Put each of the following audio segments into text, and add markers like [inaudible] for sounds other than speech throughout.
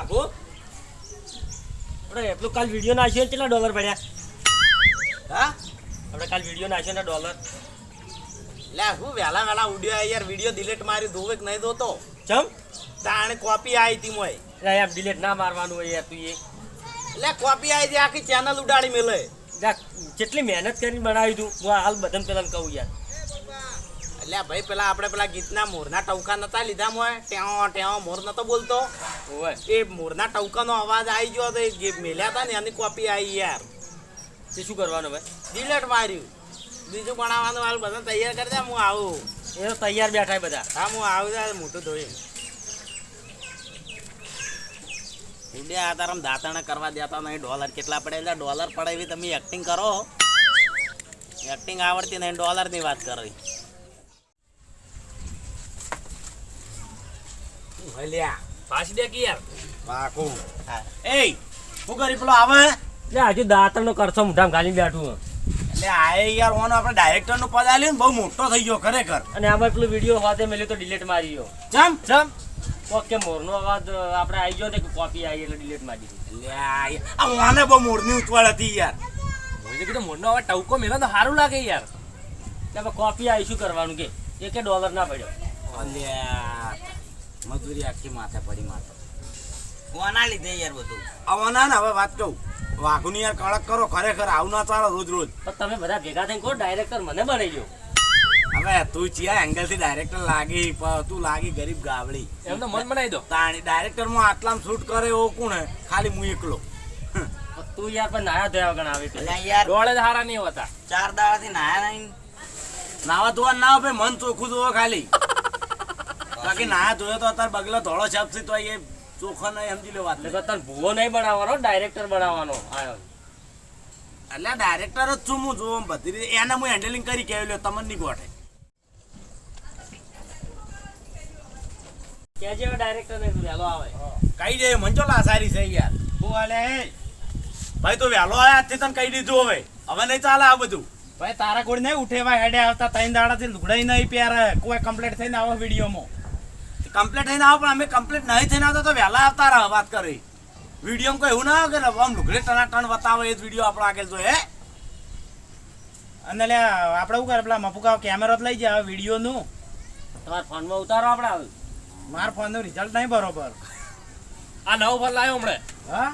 વાઘો આપણે એટલું કાલ વીડિયો નાખ્યો કેટલા ડોલર પડ્યા હા? આપણે કાલ વીડિયો નાખ્યો ને ડોલર લે હું વહેલા વહેલા ઉડ્યો યાર વીડિયો ડિલીટ મારી ધોવે કે નહીં ધોતો. ચમ? તાણે કોપી આવી હતી મોય. લે યાર ડિલેટ ના મારવાનું હોય યાર તું એ. એટલે કોપી આવી હતી આખી ચેનલ ઉડાડી મેલે. જા, કેટલી મહેનત કરીને બનાવી તું. હું હાલ બધાને પેલા કહું યાર. એટલે ભાઈ પેલા આપણે પેલા ગીતના મોરના ટવકા નતા લીધા મોય ટેઓ ટેઓ મોર નતો બોલતો? એ મોરના ટવકાનો અવાજ આવી ગયો તો એ જે મેલ્યા હતા ને એની કોપી આવી યાર. તે શું કરવાનું ભાઈ? ડિલેટ માર્યું. બીજું બનાવવાનું હાલ બધા તૈયાર કરી દે હું આવું. એ તો તૈયાર બેઠા બધા. હા હું આવું મોટું ધોઈ. આ તારમ દાંતણે કરવા દેતા નહીં ડોલર કેટલા પડે એટલે ડોલર પડે એવી તમે એક્ટિંગ કરો. એક્ટિંગ આવડતી નહીં ડોલરની વાત કરી. હલ્યા પાછી દે કે યાર. પાકું. એ હું કરી પેલો આવે? એટલે હજુ દાંતણનો કરશો મોઢામાં ગાલી બેઠું એટલે આ યાર ઓનો આપણે ડાયરેક્ટરનું પદ આલ્યું ને બહુ મોટો થઈ ગયો ખરેખર. અને આમાં પેલો વીડિયો સાથે મેલ્યો તો ડિલીટ મારી ગયો. જમ ચમ? ઓકે મોરનો અવાજ આપણે આવી ગયો ને કે કોપી આવી એટલે ડિલીટ મારી દીધી. આ યાર- બહુ મોરની ઉતવાળ હતી યાર. કીધું મોરનો અવાજ ટવકો મેલો તો સારું લાગે યાર. એટલે કોપી આવી શું કરવાનું કે? એકે ડોલર ના પડ્યો. અલ્યા. મજૂરી આખી માથે પડી માથે. કોના લીધે યાર બધું? આવવાના ને હવે વાત કહું. વાઘુની યાર કડક કરો ખરેખર આવું ના ચાલો રોજ રોજ. તમે બધા ભેગા થઈને કહો ડાયરેક્ટર મને બનાવી ગયો હવે તું ચિયા એંગલથી ડાયરેક્ટર લાગી તું લાગી ગરીબ ગાવડી એમને મન બનાવી દો. તાણી ડાયરેક્ટરમાં આટલામાં શૂટ કરે એવો કોણ ખાલી હું એકલો. તું યાર પણ નાયા ધોયા વગર આવે યાર. ડોળે હારા નહીં હોતા. ચાર દાડાથી નાયા નહીં. નાવા ધોવા ના ભાઈ મન ચોખ્ખું ધોવો ખાલી. બાકી ના ધોયો તો અત્યારે બગલો ધોળો છાપશે તો એ ચોખ્ખો નહીં સમજી લે વાત. એટલે તને ભૂવો નહીં બનાવવાનો ડાયરેક્ટર બનાવવાનો. આયો એટલે ડાયરેક્ટર જ છું હું જોવા બધી રીતે એને હું હેન્ડલિંગ કરી કેવી લ્યો તમને નહીં ગોઠે. કેજે ડાયરેક્ટર ને વહેલો આવે? કઈ દે મંચો લા સારી છે યાર. હું હે. ભાઈ તો વહેલો આયા તને કહી દીધું હવે. હવે નહીં ચાલે આ બધું. ભાઈ તારા કોડ નહીં ઉઠેવા હેડે આવતા ત્રણ દાડાથી લુગડાઈ નહીં પ્યારે કોઈ કમ્પ્લીટ થઈને આવો વિડીયોમાં. કમ્પ્લીટ થઈને આવો પણ અમે કમ્પ્લીટ નહીં થઈને આવતા તો વહેલા આવતા રહો વાત કરી. વીડિયો કોઈ એવું ના આવે કે આમ લુગડે ટના બતાવો એ જ વીડિયો આપણો આગળ જો હે? અને લે આપણે શું કરે પેલા મફુકા કેમેરો લઈ જાય વિડીયોનું તમારા ફોનમાં ઉતારો આપણે આવે મારા ફોનનું રિઝલ્ટ નહીં બરોબર. આ નવો ફોન લાવ્યો હમણે. હા?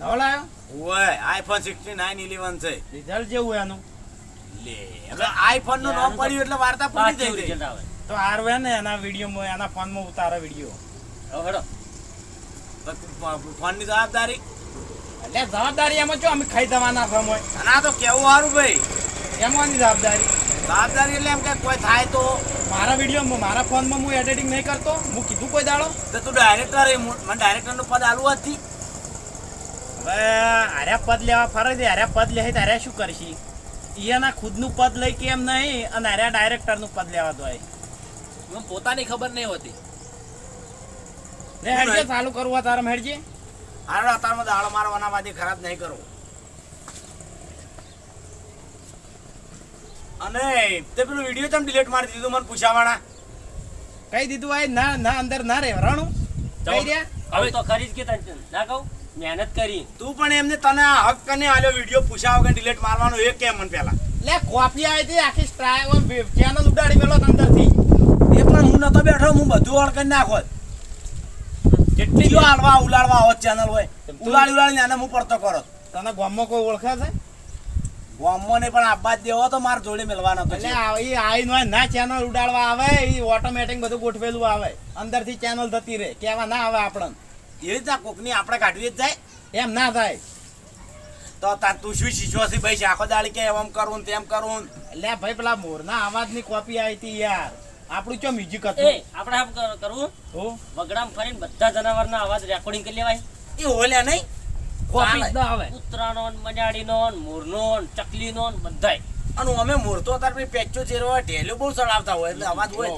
નવો લાવ્યો ઓય આઈફોન સિક્સટી નાઇન ઇલેવન છે. રિઝલ્ટ જેવું એનું. લે હવે આઈફોનનું નામ પડ્યું એટલે વાર્તા પૂરી થઈ ગઈ. રિઝલ્ટ આવે. તો આરવે ને એના વિડીયોમાં એના ફોનમાં ઉતારે વીડિયો હેડો. ફોનની જવાબદારી? એટલે જવાબદારી એમાં જો અમે ખાઈ દેવાના ફોન હોય અને આ તો કેવું સારું ભાઈ? એમાં જવાબદારી? જવાબદારી એટલે એમ કે કોઈ થાય તો? મારા વીડિયો મારા ફોનમાં હું એડિટિંગ નહીં કરતો? હું કીધું કોઈ દાડો? તો તું ડાયરેક્ટર મને ડાયરેક્ટરનું પદ આલું હતી હવે હાર્યા પદ લેવા ફરે છે હાર્યા પદ લે તો હાર્યા શું કરશી? એના ખુદનું પદ લઈ કેમ નહીં અને હાર્યા ડાયરેક્ટરનું પદ લેવા તો મને પોતાની ખબર નહીં હોતી. લે હેડજે ચાલુ કરવું તારે હેડજે. હારો અત્યારમાં દાળ મારવાના માંથી ખરાબ નહીં કરો. અને તે પેલું વીડિયો તમે ડિલીટ મારી દીધું મને પૂછાવાના? કઈ દીધું ભાઈ ના ના અંદર ના રે. રણું? કઈ રહ્યા? હવે તો ખરી જ કે તને. ના કહું મહેનત કરી. તું પણ એમને તને આ હક કને આલ્યો વીડિયો પૂછાવ કે ડિલીટ મારવાનો એ કેમ મને પેલા. લે કોપી આવી હતી આખી સ્ટ્રાઈક ચેનલ ઉડાડી પણ હું નતો બેઠો હું બધું ઓળખી નાખો કેટલી જો હાલવા ઉલાડવા આવો ચેનલ હોય. ઉલાડી ઉલાડીને એને હું પડતો કરો તને ગામમાં કોઈ ઓળખે છે? ગોમો ને પણ આબાદ દેવો તો માર જોડે મેળવાનો તો એટલે આ- આઈ નો ના ચેનલ ઉડાડવા આવે એ ઓટોમેટિક બધું ગોઠવેલું આવે. અંદરથી ચેનલ થતી રહે. કેવા ના આવે આપણને. એ રીતના કોકની આપણે કાઢવી જ જાય. એમ ના થાય. તો તાર તું શું શીશો છે ભાઈ? આખો દાડી કે એમ કરું તેમ કરું એટલે ભાઈ પેલા મોરના અવાજની કોપી આવી હતી યાર. આપણું ચો મ્યુઝિક એ હતું આપણે આમ કર- કરવું હો? વગડામ ફરીને બધા જનાવરના અવાજ રેકોર્ડિંગ કરી લેવાય. એ ઓલ્યા નહીં? કોપી જ ચાલે. આવે. કૂતરાનો મજાડીનો મોરનો ચકલીનો ને બધાય. અને અમે મોરતો તાર પછી પેચો ચેરો હોય ઢેલું બહુ ચડાવતા હોય એટલે અવાજ હોય.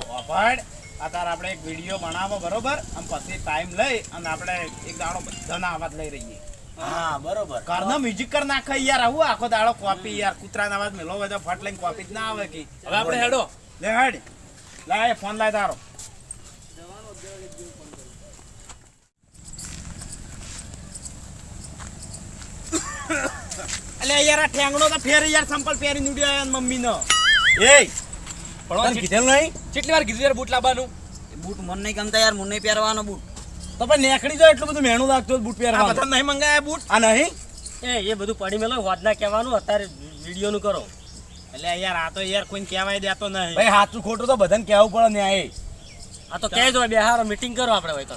આપણે એક વીડિયો બનાવો બરોબર? અને પછી ટાઈમ લઈ અને આપણે એક દાડો બધાના અવાજ લઈ રહીએ. હા બરોબર. ઘરનો મ્યુઝિક કર નાખે યાર આવું આખો દાડો કોપી યાર કૂતરાના અવાજ મેલો હોય તો ફટ લઈને કોપી જ ના આવે કે. હવે આપણે હેડો. લે હેડ. લાય ફોન લાય તારો. અલે યાર આ ઠેંગડો તો ફેર યાર સંપલ પહેરી નીડ્યો આયા મમ્મી નો એ પણ કીધેલું નહીં? કેટલી વાર કીધું યાર બૂટ લાવવાનું? બૂટ મન નહીં ગમતા યાર મને પહેરવાનો બૂટ. તો પણ નેકડી જાય એટલું બધું મહેણું લાગતું બૂટ પહેરવાનું. બધા નહીં મંગાયા બૂટ? આ નહીં? એ એ બધું પડી મેલો વાદના કહેવાનું અત્યારે વીડિયો નું કરો. એટલે યાર આ તો યાર કોઈને કહેવાય દેતો નહીં. ભાઈ સાચું ખોટું તો બધાને કહેવું પડે ને આ આ તો કહેજો બે હારો મીટિંગ કરો આપણે હોય તો.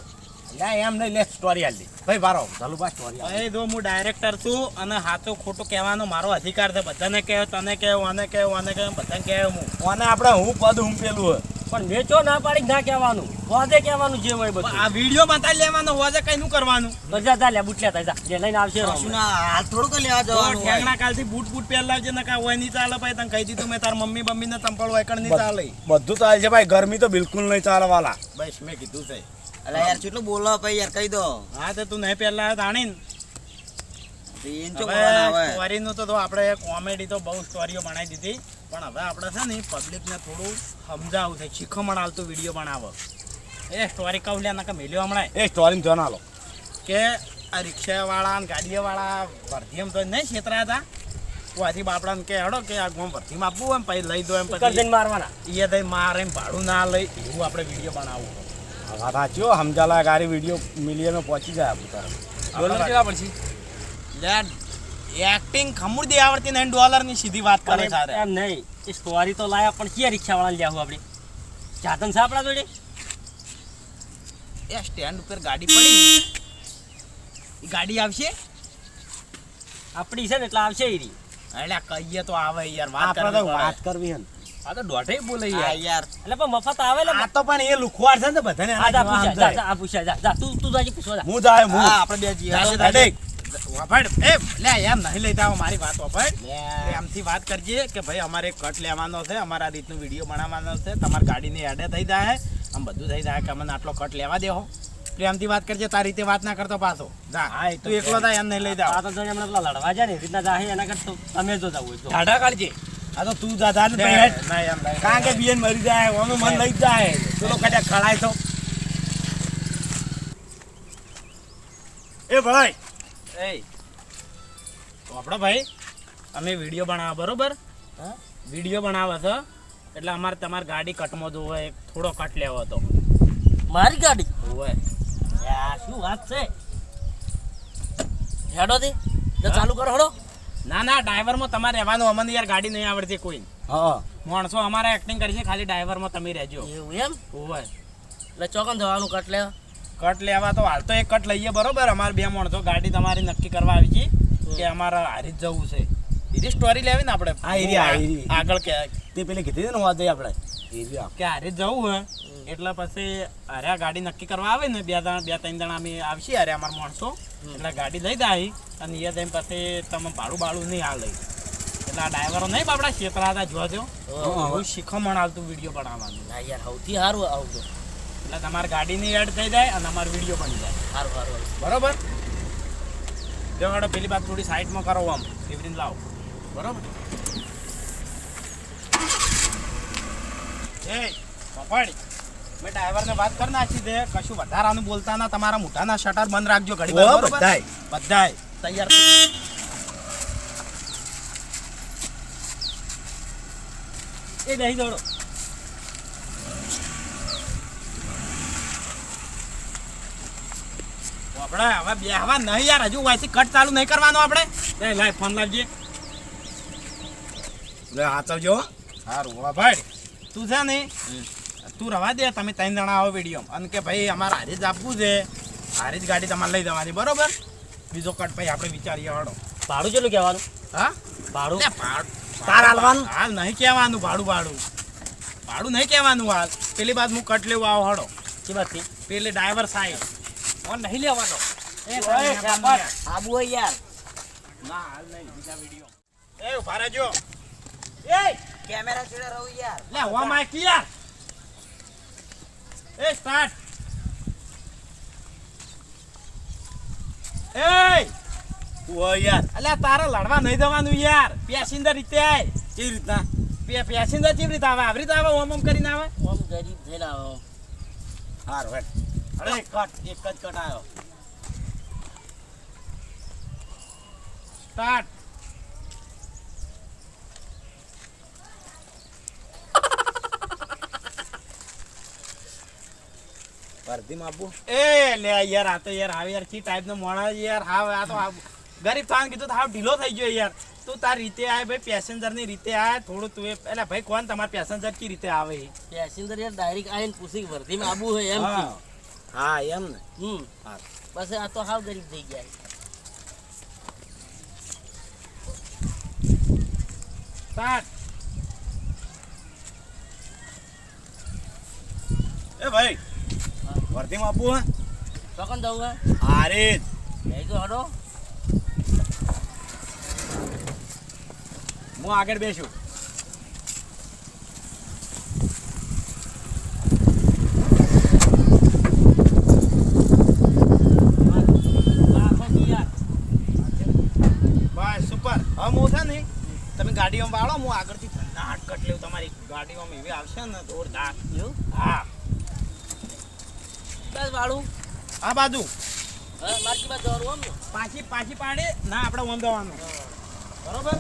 લ્યા એમ નહીં લે સ્ટોરી આલી. ભાઈ ચાલુ બા સ્ટોરી. ભાઈ જો હું ડાયરેક્ટર છું અને સાચું ખોટું કહેવાનો મારો અધિકાર છે. બધાને કહે તને કહે આને કહે આને કહે બધાને કહે હું. ઓને આપણે હું પદ હું પેલું હોય. પણ વેચો ના પાડી ના કહેવાનું. વાદે કહેવાનું જે હોય બધું. આ વીડિયો બતા લેવાનો હોજે કઈ નું કરવાનું? બજા જા જા લે બુટલ્યા તા જા જે લઈને આવશે ના હાલ થોડું લેવા જવાનું. ઠેંગણા કાલથી બૂટ બૂટ પહેરલા છે નકા હોય નહીં ચાલે ભાઈ તને કહી દીધું મેં તાર મમ્મી બમ્મી ને તંપળ હોય કણ નહીં ચાલે. બધું ચાલે છે ભાઈ ગરમી તો બિલકુલ નહીં ચાલે વાલા બસ મેં કીધું છે. અલા યાર કેટલું બોલો ભાઈ યાર કહી દો. હા તો તું નહીં પહેલા તાણી ને એમ ચો બોલવાના હવે હવે સ્ટોરીનું તો તો આપણે કોમેડી તો બહુ સ્ટોરીઓ બનાવી દીધી. પણ હવે આપણે છે ને પબ્લિકને થોડું સમજાવું છે. શીખમણ આવતું વીડિયો બનાવો. એ સ્ટોરી કહું લે નકા મેલ્યો હમણાં એ સ્ટોરી જોન આલો કે આ રિક્ષાવાળા ને ગાડીવાળા ભરતીમ તો નહીં છેતરા હતા વાથી બાપડાને કે હડો કે આ ગોમ ભરતીમાં આપવું એમ પછી લઈ દો એમ પછી મારવાના. એ થઈ મારે એમ ભાડું ના લઈ એવું આપણે વીડિયો બનાવવું આ વાત સાચી હો સમજાલા ગાડી વીડિયો મિલિયનમાં પહોંચી જાય આપણું તારે ડોલર કેટલા પડશે? એક્ટિંગ ખમુર દે આવડતી નહીં ડોલરની સીધી વાત કરે સારે એમ નહીં એ સ્ટોરી તો લાયા પણ ક્યાં રિક્ષા વાળા લેવું આપણે? ચાતન છે આપણા જોડે? એ સ્ટેન્ડ ઉપર ગાડી પડી ઈ ગાડી આવશે? આપણી છે ને એટલે આવશે એ રી. એટલે કહીએ તો આવે યાર વાત આપણે તો કરવી વાત. કરવી હે ને. આ તો દોઢે બોલે યાર. યાર. એટલે પણ મફત આવે ને આ તો પણ એ લુખવાડ છે ને બધાને આ જા જેવા જા જા આ પૂછ્યા જા જા તું તું જાજી પૂછવા જા. હું જાય હું. આપણે બે જઈએ. જાશે, હાલો. વાપડ એ લે યાર નહીં લેતા આવો મારી વાત વાપડ પ્રેમથી વાત કરજે કે ભાઈ અમારે કટ લેવાનો છે અમારા રીતનું વીડિયો બનાવવાનો છે. તમારી ગાડીની એડે થઈ જાય આમ બધું થઈ જાય કે અમને આટલો કટ લેવા દેહો. પ્રેમથી વાત કરજે તારી રીતે વાત ના કરતો પાછો. જા હા, એ તો એકલો થાય એમ નહીં લઈ આ તો જોડે હમણાં લડવા જાય ને રીતના એના કરતા તમે જો જાવ તો ઢાઢા કાઢજે. આ તો તું જા જા ને ભાઈ એમ. કારણ કે બીએન મરી જાય મન લઈ જ જાય. કદાચ ખડાય તો. એ ભાઈ એ આપણો ભાઈ અમે વીડિયો બનાવો બરોબર? હા? વીડિયો બનાવો છો એટલે અમારે તમારી ગાડી કટમાં જોવો એક થોડો કટ લેવો હતો. મારી ગાડી? હોય. શું વાત છે? હેડો દે ચાલુ કરો હેડો. ના ના ડ્રાઈવરમાં તમારે રહેવાનું અમને યાર ગાડી નહીં આવડતી કોઈ. હા. માણસો અમારે એક્ટિંગ કરશે ખાલી ડ્રાઈવરમાં તમે રહેજો. એવું એમ? હોય. એટલે ચોકન જવાનું કટ લેવા. કટ લેવા તો હાલ તો એક કટ લઈએ બરોબર? અમારે બે માણસો ગાડી તમારી નક્કી કરવા આવી છે. કે અમારે હારી જ જવું છે. એની સ્ટોરી લેવી ને આપણે. હા, એરી, એરી. આગળ કે તે પેલી કીધી હતી ને વાત આપણે. કે હારે જવું હોય એટલે પછી હારે ગાડી નક્કી કરવા આવે ને બે જણા બે ત્રણ જણા અમે આવશે હારે અમારા માણસો. એટલે ગાડી લઈ જાય અને એ જઈને પછી તમે ભાડું ભાડું નહીં આ લઈ એટલે આ ડ્રાઈવરો નહીં બાપડા છેતરા હતા જોજો એવું શીખમણ આવતું વીડિયો બનાવવાનું. ના યાર સૌથી સારું આવતું એટલે તમારી ગાડીની એડ થઈ જાય અને અમારો વીડિયો બની જાય. સારું સારું. બરોબર? જો હાડો પેલી બાદ થોડી સાઈડમાં કરો આમ એવી રીતે લાવો. બરોબર? એ પકડ મેં ડ્રાઈવરને વાત કરી નાખી દે કશું વધારાનું બોલતા ના તમારા મોઢાના શટર બંધ રાખજો ઘડી બધાય. બધાય તૈયાર એ બેસી દોડો. આપણે હવે બેહવા નહીં યાર હજુ વાયસી કટ ચાલુ નહીં કરવાનો આપણે. એ લાય ફોન લાવજે. લે હાચવજો. હો. સારું વાહ ભાઈ. તું છે ને તું રવા દે તમે ત્રણ જણા આવો વીડિયો અને કે ભાઈ અમારે હારે જ આપવું છે. હારે જ ગાડી તમારે લઈ જવાની બરોબર? બીજો કટ ભાઈ આપણે વિચારીએ હળો ભાડું કેટલું કહેવાનું? હા? ભાડું? લે, ભાડ- તાર હાલવાનું? હાલ નહીં કહેવાનું ભાડું ભાડું. ભાડું નહીં કહેવાનું હાલ. પેલી બાદ હું કટ લેવું આવો હડો કે બાદ પેલે ડ્રાઈવર સાઈડ ફોન નહીં લેવાનો. એ. આબુ હોય યાર. ના હાલ નહીં બીજા વિડિયો એ ઊભા રહેજો. એ! કેમેરા જોડે રહું યાર. લે હો માં કિયા એ સ્ટાર્ટ એ! ઓ યાર. અલ્યા તારે લડવા નહીં દેવાનું યાર. પેસેન્જર રીતે આય. કેવી રીતના? પે પેસેન્જર કેવી રીતે આવે? આવી રીતે આવે ઓમ ઓમ કરીને આવે? ઓમ ગરીબ થઈને આવો હારું હેડ. અરે કટ એક જ કટ આવ્યો સ્ટાર્ટ ભરતીમાં આપું. એ લે યાર આ તો યાર હવે યાર કી ટાઈપ નો મોણા યાર. હા આ તો ગરીબ થાન કીધું તો હાવ ઢીલો થઈ ગયો યાર. તું તાર રીતે આય ભાઈ પેસેન્જરની રીતે આય. થોડું તું એ એટલે ભાઈ કોણ તમારે પેસેન્જર કી રીતે આવે? પેસેન્જર યાર ડાયરેક્ટ આવીને પૂછી વર્ધીમાં આબુ હે. એમ હા એમ ને. હમ. હા. બસ આ તો હાવ ગરીબ થઈ ગયા સાત. એ ભાઈ ભરતીમાં આપું હે. ચોકન દઉં હે? અરે લઈ તો હડો. હું આગળ બેસું લાખો યાર બસ સુપર હવે હું છે ને તમે ગાડીઓમાં હું આગળથી ધનાટ કટ લેવું તમારી ગાડીઓમાં એવી આવશે ને જોરદાર. એવું હા. બસ વાળું. આ બાજુ. હા માર્કી આમ ને. પાછી પાછી પાડે. ના આપણે ઓમ બરોબર?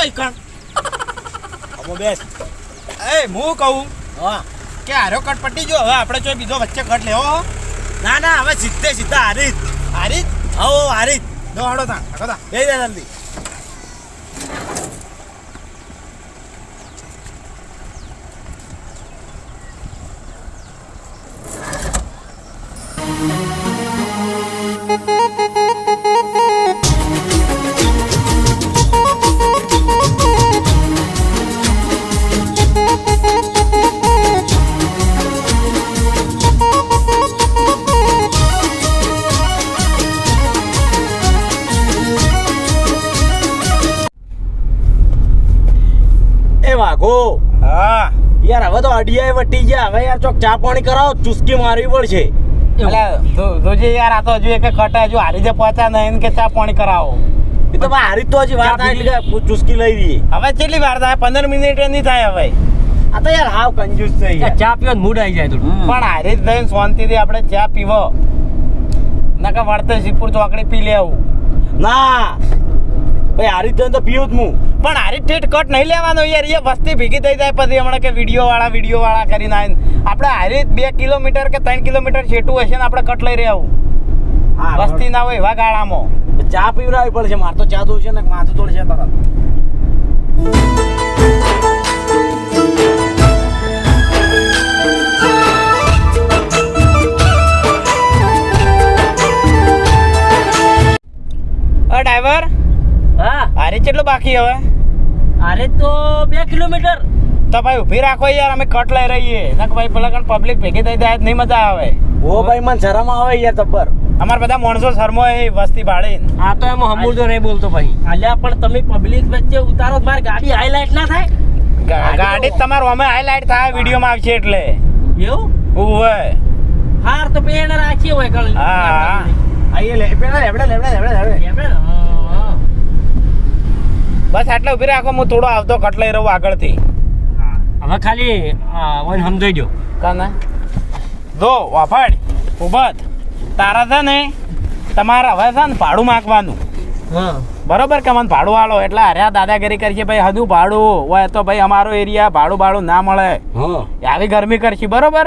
તાકતો તો જોઈ કણ અમો બેસ. એ હું કહું? હા. કે આરો કટ પટી જો હવે આપણે જો બીજો વચ્ચે કટ લેવો ના ના હવે સીધે સીધા હારી હારી હો હારી દોડો તા બે જલ્દી ગયા હવે યાર ચોક ચા પાણી કરાવો ચુસ્કી મારવી પડશે. જોજે યાર આ તો હજુ એક કટ હજુ હારી જે પહોંચ્યા નહીં કે ચા પાણી કરાવો. એ તો ભાઈ હારી તો હજી વાર થાય એટલે કે ચુસ્કી લઈ દઈએ હવે કેટલી વાર થાય? પંદર મિનિટ નહીં થાય હવે. આ તો યાર હાવ કંજૂસ છે ગયા. ચા પીવા મૂડ આવી જાય થોડું. પણ હારી જ થઈને શાંતિથી આપણે ચા પીવો. નકા વળતે સિપુર ચોકડી પી લેવું. ના. ભાઈ હારી થઈને તો પીવું જ હું પણ હારી ઠેઠ કટ નહીં લેવાનો યાર એ વસ્તી ભેગી થઈ જાય પછી હમણાં કે વીડિયો વાળા વીડિયો વાળા કરીને આવીને. આપણે હારી બે કિલોમીટર કે ત્રણ કિલોમીટર છેટું હશે ને આપણે કટ લઈ રહ્યા હા વસ્તી ના હોય એવા ગાળામાં. ચા પીવડાવી પડશે મારે તો ચા છે ને માથું તોડશે તરત. ડ્રાઈવર કેટલું બાકી હવે અરે તો બે કિલોમીટર તો ભાઈ ઊભી રાખો યાર અમે કટ લઈ રહીએ નક ભાઈ પેલા કણ પબ્લિક ભેગી થઈ જાય તો નહીં મજા આવે ઓ ભાઈ મને શરમ આવે યાર તબ્બર અમાર બધા માણસો શરમો એ વસ્તી ભાડે આ તો એમાં હમુર તો નહીં બોલતો ભાઈ અલ્યા પણ તમે પબ્લિક વચ્ચે ઉતારો તો મારી ગાડી હાઈલાઇટ ના થાય ગાડી તમારો અમે હાઈલાઇટ થાય વિડીયોમાં આવશે એટલે એવું ઉવે હાર તો પેણ રાખી હોય કણ હા. આઈએ લે પેણ લેવડે લેવડે લેવડે લેવડે એમને ને? હા, હા. બસ આટલા ઊભી રાખો હું થોડો આવતો કટ લઈ રહું આગળથી. હવે ખાલી ઓને સમજાઈ દો કાના? જો વાફાડ ઉભત. તારા છે ને તમારે હવે છે ને ભાડું માગવાનું. બરોબર કે મને ભાડું આલો? એટલે અરે દાદાગીરી કરશે ભાઈ હજુ ભાડું. હોય તો ભાઈ અમારો એરિયા ભાડું ભાડું ના મળે. આવી ગરમી કરશી બરોબર?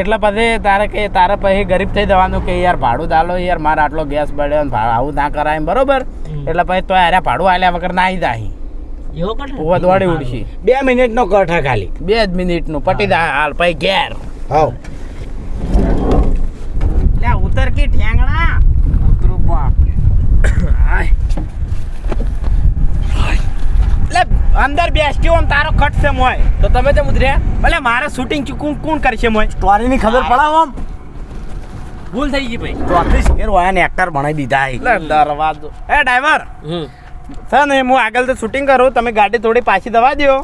એટલે પછી તારે કે તારે પછી ગરીબ થઈ જવાનું કે યાર ભાડું દાલો યાર મારે આટલો ગેસ બળ્યો આવું ના કરાય એમ બરોબર. એટલે પછી તો અરે ભાડું આલ્યા વગર ના આવી જાય એવો કટ ઊભા દોડી ઉડશી. બે મિનિટ નો કટ હે ખાલી. બે જ મિનિટનું પટી દા હાલ પછી ઘેર. હાવ લે ઉતર કી ઠેંગણા. ઉતરું બાપ [coughs] લે અંદર બેસતી આમ તારો કટ છે મોય. તો તમે તેમ ઉતર્યા? ભલે મારે શૂટિંગ કોણ કોણ કરશે મોય? સ્ટોરી ની ખબર પડાવો આમ. ભૂલ થઈ ગઈ ભાઈ. ચોત્રીસ શેર વાયા ને એક્ટર બનાવી દીધા હે. દરવાજો. એ ડ્રાઈવર હમ. છે ને હું આગળ તો શૂટિંગ કરું તમે ગાડી થોડી પાછી દવા દો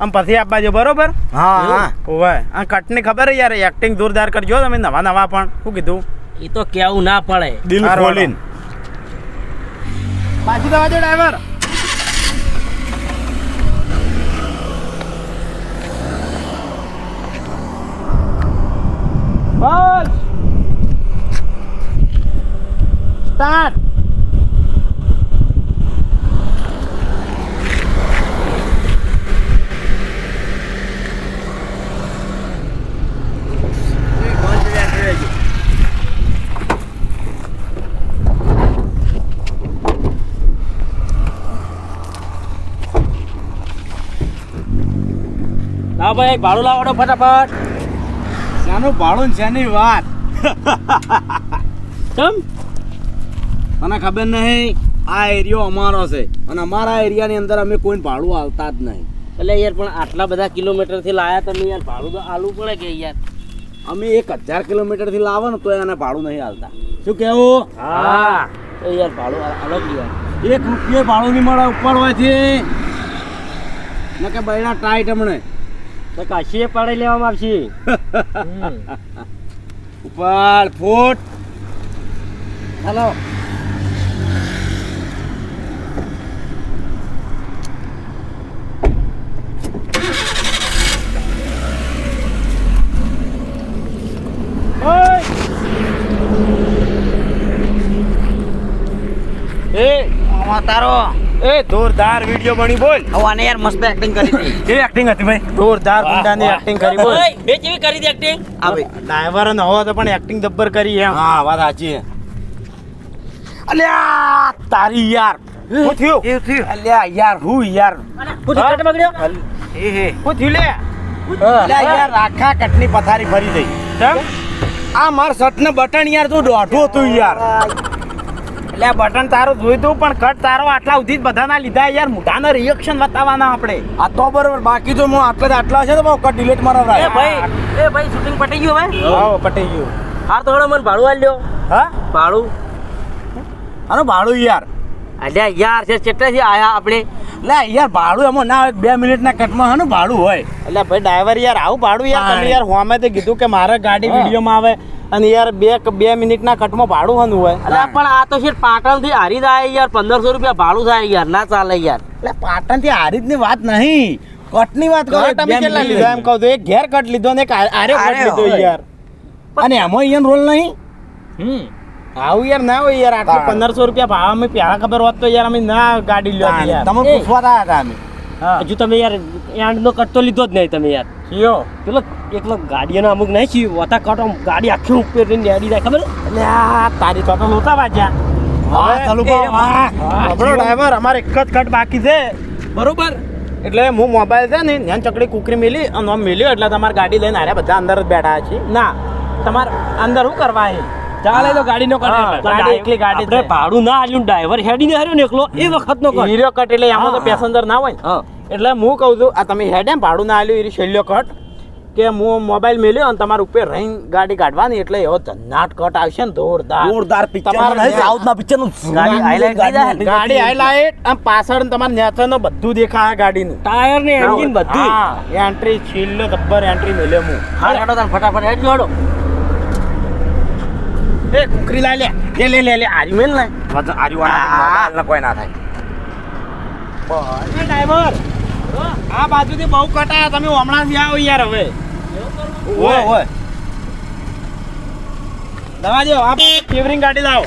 આમ પછી આપવા જો બરોબર? હા હા. ઓવે. આ કટની ખબર હે યાર એક્ટિંગ જોરદાર કરજો તમે નવા નવા પણ. શું કીધું? એ તો કેવું ના પડે. દિલ ખોલીને. પાછી દવા દો ડ્રાઈવર બસ. લાવ ભાઈ ભાડું લાવડો ફટાફટ. શાનું ભાડું છે ની વાત. [laughs] કેમ? મને ખબર નહીં આ એરિયો અમારો છે. અને અમારા એરિયાની અંદર અમે કોઈ ભાડું આવતા જ નહીં. એટલે યાર પણ આટલા બધા કિલોમીટરથી લાયા તમે યાર ભાડું તો આલવું પડે કે યાર? અમે એક હજાર કિલોમીટરથી લાવો ને તો એને ભાડું નહીં હાલતા શું કેવું? હા. તો યાર ભાડું અલગ યાર. એક રૂપિયો ભાડું નહીં મળે ઉપર હોય છે ને કે બૈરા ટાઈટ હમણે. તો કાશીએ પાડી લેવામાં આવશે. [laughs] ઉપર ફૂટ. ચાલો એ આમાં તારો. એ જોરદાર વિડિયો બની બોલ. હવે યાર મસ્ત એક્ટિંગ કરી હતી. [laughs] કેવી એક્ટિંગ હતી ભાઈ? જોરદાર ગુંડાની એક્ટિંગ કરી બોલ. બે જેવી કરી દે એક્ટિંગ આ ભાઈ. ડ્રાઈવર ન હોય તો પણ એક્ટિંગ જબ્બર કરી એમ. હા વાત સાચી છે. અલ્યા તારી યાર. હું થયું? એ થયું? અલ્યા યાર હું યાર. હું? કટ બગડ્યો? એ હે હું થયું લે? અલ્યા યાર આખા કટની પથારી ફરી ગઈ કેમ? આ માર શર્ટ ને બટન યાર તું દોઢું હતું યાર. એટલે બટન તારું જોયું તું પણ કટ તારો આટલા સુધી બધાના લીધા યાર. મોટાના રિએક્શન બતાવવાના આપણે. આ તો બરોબર બાકી તો હું આટલા આટલા છે તો બહુ કટ ડિલીટ મારો એ ભાઈ એ ભાઈ શૂટિંગ પટી ગયું ભાઈ હા પટી ગયું. હાર તો મને ભાડું આલ્યો હા? ભાડું. આનું ભાડું યાર. અલ્યા યાર છે કેટલાથી આયા આપણે? લે યાર ભાડું એમાં ના હોય બે મિનિટના કટમાં હાનું ભાડું હોય. એટલે ભાઈ ડ્રાઈવર યાર આવું ભાડું યાર તમે હા. યાર હોમે તે કીધું કે મારે ગાડી હા. વિડીયોમાં આવે. અને યાર બે બે મિનિટના કટમાં ભાડું હનુ હોય. અલ્યા પણ આ તો છે પાટણથી હારી જાય યાર પંદરસો રૂપિયા ભાડું થાય યાર ના ચાલે યાર. એટલે પાટણથી હારીજની વાત નહીં. કટની વાત કરો અમે કેટલા લીધા? એમ કહું તો એક ઘેર કટ લીધો ને એક આરે કટ લીધો યાર. અને એમાં અહીંયા રોલ નહીં? હમ. આવું યાર ના હોય યાર આટલા પંદરસો રૂપિયા ભાવ અમે પહેલા ખબર હોત તો યાર અમે ના ગાડી લ્યો તમે પૂછવા હતા અમે. હજુ તમે યાર એન્ડ નો કટ તો લીધો જ નહીં તમે યાર. કયો? પેલો એકલો ગાડીનો અમુક નહીં છીએ વતા કટ ગાડી આખી ઉપર નેડી જાય ખબર એટલે આ તારી તો નહોતા વાજ્યા. ડ્રાઈવર અમારે એક જ કટ બાકી છે. બરોબર. એટલે હું મોબાઈલ છે ને ત્યાં ચકડી કુકરી મેલી અને મેલ્યો એટલે તમારે ગાડી લઈને આર્યા બધા અંદર જ બેઠા છે ના તમારે અંદર શું કરવા ચાલે તો ગાડી એકલી ગાડી આપણે ભાડું ના આલ્યું ડ્રાઈવર હેડીને હાર્યો ને એકલો એ વખત નો કટ હીરો કટ એટલે એમાં તો પેસેન્જર ના હોય ને. એટલે હું કહું છું આ તમે હેડ ભાડું ના આલ્યું એ છેલ્લો કટ કે હું મોબાઈલ મેલ્યો અને તમારા ઉપર રહીને ગાડી કાઢવાની એટલે એવો ધન્નાટ કટ આવશે ને જોરદાર. જોરદાર પિક્ચર સાઉથના પિક્ચરનું ગાડી highlight ગાડી હાઈલાઇટ આમ પાછળ તમારે નેચર બધું દેખાય ગાડીનું. ટાયર ને એન્જિન બધું. એન્ટ્રી છેલ્લો ગબ્બર એન્ટ્રી મેલ્યો હું. હા હેડો ફટાફટ હેડ જોડો એ કુકરી લાય લે. લે લે લે લે આરી મેલ ને આર્યું કોઈ ના થાય. એ ડ્રાઈવર. આ બાજુથી બહુ કટાયા તમે હમણાં જ આવો યાર હવે. ઓય ઓય દવા દો આપ ફેવરિંગ ગાડી લાવો.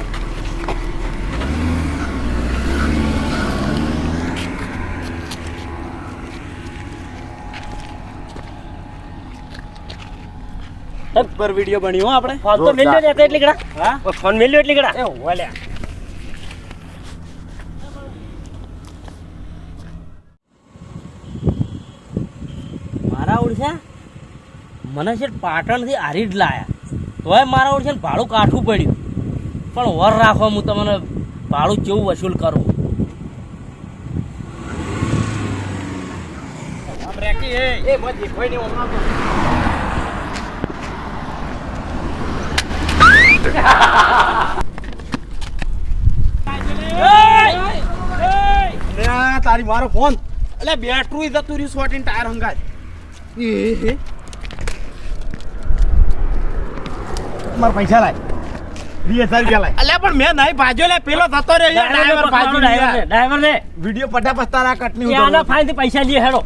પર વિડિયો બન્યો આપણે. ફોન તો મેલ્યો ને એટલી ગડા. હા? ફોન મેલ્યો એટલી ગડા. એ ઓલ્યા મારા ઓળખ્યા મને છે પાટણથી હારી જ લાયા. તોય મારા ઓળખે ભાડું કાઠું પડ્યું. પણ વર રાખો હું તમને ભાડું કેવું વસૂલ કરું. આમ રેકી એ એ બધી કોઈ નહીં હમણાં તો તારી મારો ફોન. એટલે બેટરી જતું રહ્યું શોર્ટ ટાયર હંગાજ મારા પૈસા લાય. વીસ હજાર રૂપિયા લાય. અલ્યા પણ મેં નહીં ભાજ્યો લે પેલો થતો રે ડ્રાઈવર ભાજ્યો ડ્રાઈવર ડ્રાઈવર ને વીડિયો પટા પસ્તા ના કટની આના ફાઈનથી પૈસા લઈએ હેડો.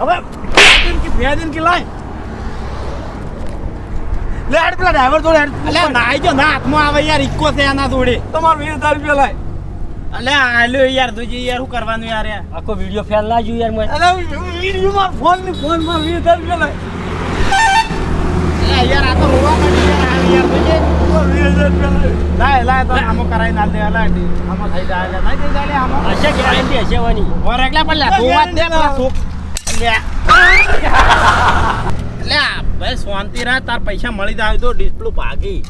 હવે બે દિન કી લાય. લે હેડ પેલા ડ્રાઈવર જોડે હેડ. અલ્યા નાઈ જો ના હાથમાં આવે યાર ઇક્કો છે આના જોડે. તમારો વીર રૂપિયા લાય. અલ્યા આલ્યો યાર તુજી યાર શું કરવાનું યાર આખો વીડિયો ફેલ ના યાર યાર અલે અરે વિડીયોમાં ફોનની ફોનમાં વીર હજાર રૂપિયા લાય. યાર આ તો રોવા માંડી યાર આ યાર રૂપિયા લાય. લાય લાય તો આમો કરાઈ ના દે લાય આમો થઈ જાય લે થઈ જાય આમો. હશે ગેરંટી હશે વાની ઓર એકલા પણ તું વાત દે લે [laughs] લે ભાઈ શાંતિ રાખ તાર પૈસા મળી જાય તો ડિસ્પ્લે ભાગી.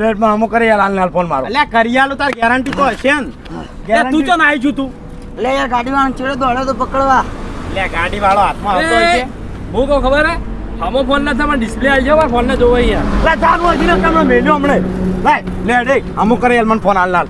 લેટમાં અમુક કરી હાલ હાલ ફોન મારો. અલ્યા કરિયાલું તાર ગેરંટી તો હશે ને. તું ચો છું તું એટલે યાર ગાડી વાળા ચેડે દોડે તો પકડવા. ગાડી વાળો હાથમાં હોય છે. હું કહું ખબર હે? આમો ફોન ના થાય ડિસ્પ્લે આવી જાવ ફોન ને જોવો યાર લે ચાર વર્ષી ને મેલ્યો હમણે. લાય લે ડે અમુક કરી મને ફોન હાલ હાલ.